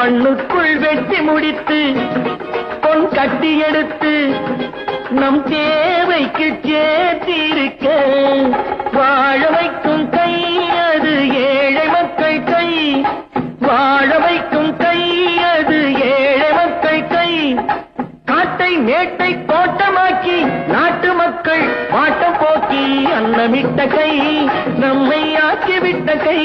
மண்ணுக்குள் வெட்டி முடித்து பொன் கட்டி எடுத்து நம் தேவைக்கு சேர்த்திருக்க வாழ வைக்கும் கை அது ஏழை மக்கள் கை வாழ வைக்கும் கை அது ஏழை மக்கள் கை. காட்டை மேட்டை தோட்டமாக்கி நாட்டு மக்கள் வாட்டம் போக்கி அன்னமிட்ட கை நம்மை ஆக்கிவிட்ட கை.